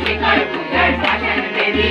শিখর পূজার শাসন বেদী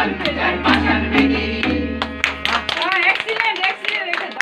pasan, dan pasan it.